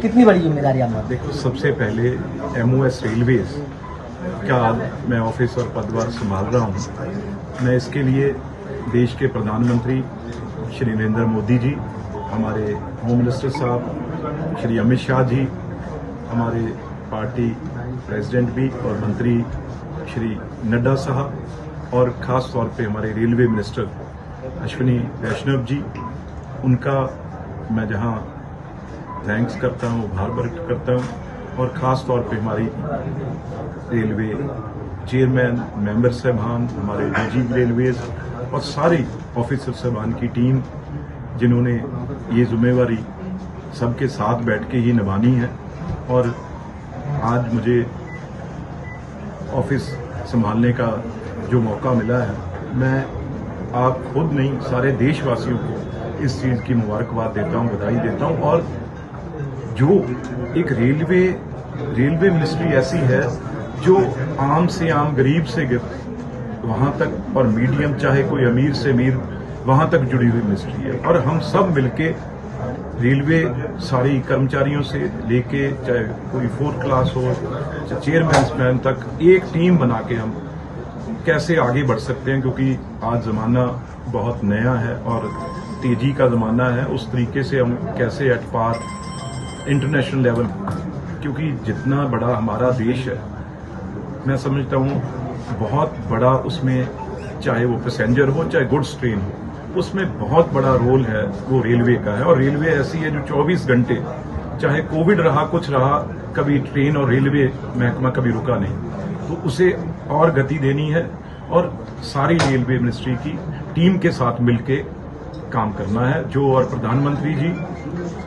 कितनी बड़ी ज़िम्मेदारी आप देखो, सबसे पहले एमओएस रेलवेज का मैं ऑफ़िस और पदभार संभाल रहा हूँ? मैं इसके लिए देश के प्रधानमंत्री श्री नरेंद्र मोदी जी, हमारे होम मिनिस्टर साहब, श्री अमित शाह जी, हमारे पार्टी प्रेसिडेंट भी और मंत्री श्री नड्डा साहब और खास तौर पे हमारे रेलवे मिनिस्टर अश्विनी वैष्णव जी, उनका मैं जहाँ थैंक्स करता हूँ आभार व्यक्त करता हूँ और खास तौर पे हमारी रेलवे चेयरमैन, मेंबर साहबान, हमारे डीजी रेलवेज और सारी ऑफिसर साहबान की टीम जिन्होंने ये जिम्मेवारी सबके साथ बैठ के ही निभानी है और आज मुझे ऑफ़िस संभालने का जो मौका मिला है, मैं आप खुद नहीं, सारे देशवासियों को इस चीज़ की मुबारकबाद देता हूँ, बधाई देता हूँ और जो एक रेलवे रेलवे मिनिस्ट्री ऐसी है जो आम से आम, गरीब से गिर वहाँ तक, और मीडियम, चाहे कोई अमीर से अमीर, वहाँ तक जुड़ी हुई मिनिस्ट्री है। और हम सब मिलके रेलवे सारी कर्मचारियों से लेके, चाहे कोई फोर्थ क्लास हो, चाहे चेयरमैन मैन तक, एक टीम बना के हम कैसे आगे बढ़ सकते हैं, क्योंकि आज जमाना बहुत नया है और तेज़ी का जमाना है। उस तरीके से हम कैसे एट पार इंटरनेशनल लेवल क्योंकि जितना बड़ा हमारा देश है, मैं समझता हूँ बहुत बड़ा उसमें, चाहे वो पैसेंजर हो, चाहे गुड्स ट्रेन हो, उसमें बहुत बड़ा रोल है वो रेलवे का है। और रेलवे ऐसी है जो 24 घंटे, चाहे कोविड रहा, कुछ रहा, कभी ट्रेन और रेलवे महकमा कभी रुका नहीं। तो उसे और गति देनी है और सारी रेलवे मिनिस्ट्री की टीम के साथ मिलके काम करना है जो और प्रधानमंत्री जी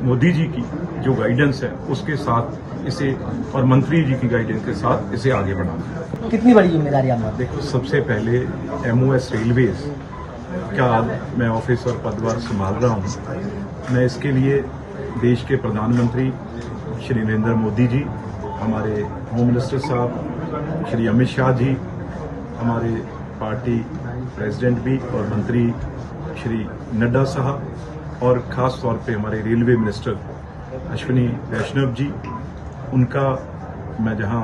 मोदी जी की जो गाइडेंस है उसके साथ इसे और मंत्री जी की गाइडेंस के साथ इसे आगे बढ़ाना है। कितनी बड़ी ज़िम्मेदारी आप देखो सबसे पहले एमओएस रेलवेज का मैं ऑफ़िस और पदभार संभाल रहा हूँ? मैं इसके लिए देश के प्रधानमंत्री श्री नरेंद्र मोदी जी हमारे होम मिनिस्टर साहब श्री अमित शाह जी हमारे पार्टी प्रेसिडेंट भी और मंत्री श्री नड्डा साहब और खास तौर पे हमारे रेलवे मिनिस्टर अश्विनी वैष्णव जी, उनका मैं जहाँ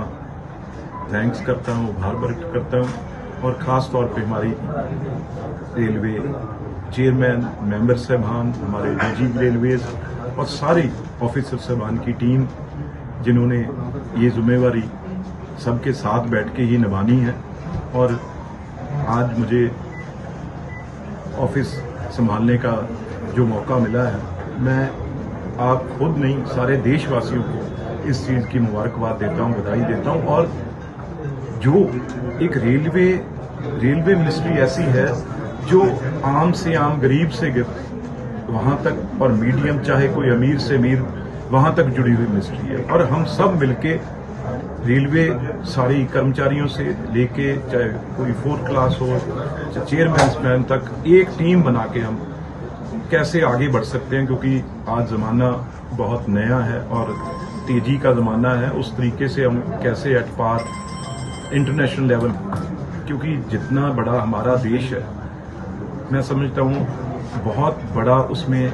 थैंक्स करता हूँ आभार व्यक्त करता हूँ और खास तौर पे हमारी रेलवे चेयरमैन मेंबर साहबान, हमारे डीजी रेलवेज और सारी ऑफिसर साहबान की टीम जिन्होंने ये जिम्मेवारी सबके साथ बैठ के ही निभानी है। और आज मुझे ऑफ़िस संभालने का जो मौका मिला है, मैं आप खुद नहीं, सारे देशवासियों को इस चीज़ की मुबारकबाद देता हूँ, बधाई देता हूँ। और जो एक रेलवे रेलवे मिनिस्ट्री ऐसी है, जो आम से आम, गरीब से गिर वहाँ तक, और मीडियम, चाहे कोई अमीर से अमीर, वहाँ तक जुड़ी हुई मिनिस्ट्री है। और हम सब मिलके रेलवे सारी कर्मचारियों से लेके चाहे कोई फोर्थ क्लास हो, चाहे चेयरमैन मैन तक एक टीम बना के हम कैसे आगे बढ़ सकते हैं? क्योंकि आज जमाना बहुत नया है और तेज़ी का जमाना है। उस तरीके से हम कैसे एट पार इंटरनेशनल लेवल क्योंकि जितना बड़ा हमारा देश है, मैं समझता हूँ, बहुत बड़ा उसमें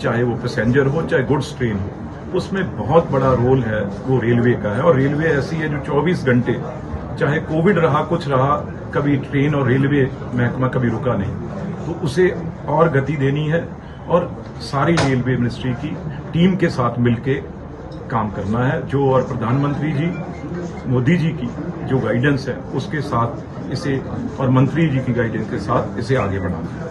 चाहे वो पैसेंजर हो, चाहे गुड्स ट्रेन हो उसमें बहुत बड़ा रोल है, वो रेलवे का है। और रेलवे ऐसी है जो 24 घंटे, चाहे कोविड रहा, कुछ रहा, कभी ट्रेन और रेलवे महकमा कभी रुका नहीं। तो उसे और गति देनी है और सारी रेलवे मिनिस्ट्री की टीम के साथ मिलके काम करना है। जो और प्रधानमंत्री जी, मोदी जी की जो गाइडेंस है, उसके साथ इसे और मंत्री जी की गाइडेंस के साथ इसे आगे बढ़ाना है।